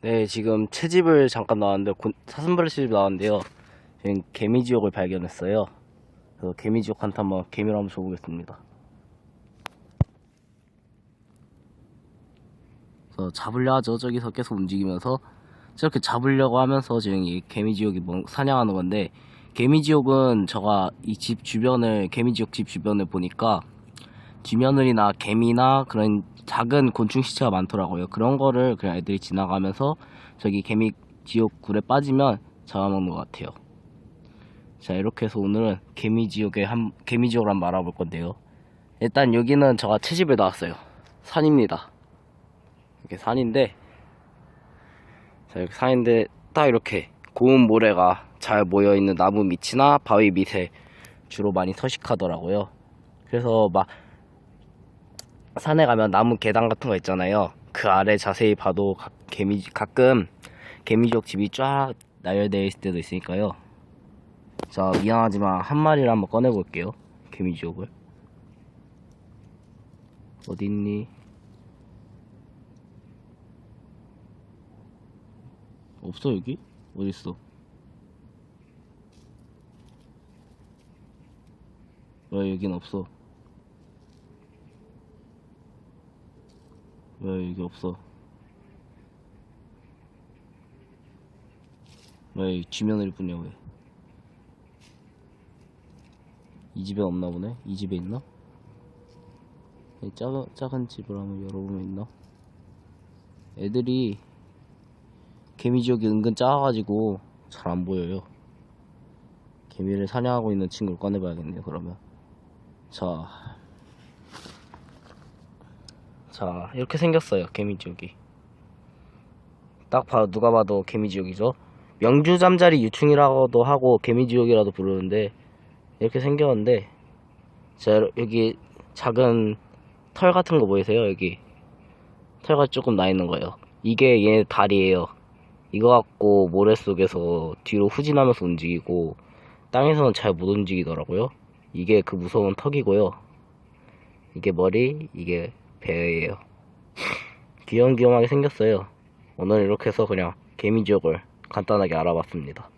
네, 지금 채집을 잠깐 나왔는데 곤- 사슴벌레 채집 나왔는데요. 지금 개미지옥을 발견했어요. 그래서 개미지옥한테 한번 개미를 한번 줘보겠습니다. 그래서 잡으려 하죠. 저기서 계속 움직이면서 저렇게 잡으려고 하면서 지금 이 개미지옥이 뭐 사냥하는 건데 개미지옥은 제가 이 집 주변을 개미지옥 집 주변을 보니까 쥐며느리나 개미나 그런 작은 곤충 시체가 많더라고요. 그런 거를 그냥 애들이 지나가면서 저기 개미 지옥 굴에 빠지면 잡아먹는 것 같아요. 자 이렇게 해서 오늘은 개미 지옥의 한 개미 지옥을 한번 알아볼 건데요. 일단 여기는 제가 채집을 나왔어요. 산입니다. 이렇게 산인데 자 이렇게 산인데 딱 이렇게 고운 모래가 잘 모여 있는 나무 밑이나 바위 밑에 주로 많이 서식하더라고요. 그래서 막 산에 가면 나무 계단 같은 거 있잖아요. 그 아래 자세히 봐도 가, 개미 가끔 개미지옥 집이 쫙 나열되어 있을 때도 있으니까요. 자 미안하지만 한 마리를 한번 꺼내 볼게요. 개미지옥을 어디 있니? 없어 여기? 어디 있어? 왜 여긴 없어? 왜 여기 없어? 왜 쥐며느리 뿐이야 왜? 이 집에 없나 보네? 이 집에 있나? 이 작은, 작은 집을 한번 열어보면 있나? 애들이 개미지옥이 은근 작아가지고 잘 안 보여요. 개미를 사냥하고 있는 친구를 꺼내봐야겠네요, 그러면. 자. 자, 이렇게 생겼어요, 개미지옥이. 딱 봐도, 누가 봐도 개미지옥이죠? 명주 잠자리 유충이라고도 하고, 개미지옥이라도 부르는데, 이렇게 생겼는데, 자, 여기 작은 털 같은 거 보이세요, 여기? 털가 조금 나 있는 거예요. 이게 얘 다리예요. 이거 갖고 모래 속에서 뒤로 후진하면서 움직이고 땅에서는 잘 못 움직이더라고요. 이게 그 무서운 턱이고요. 이게 머리, 이게 배예요. 귀염귀염하게 생겼어요. 오늘 이렇게 해서 그냥 개미지옥을 간단하게 알아봤습니다.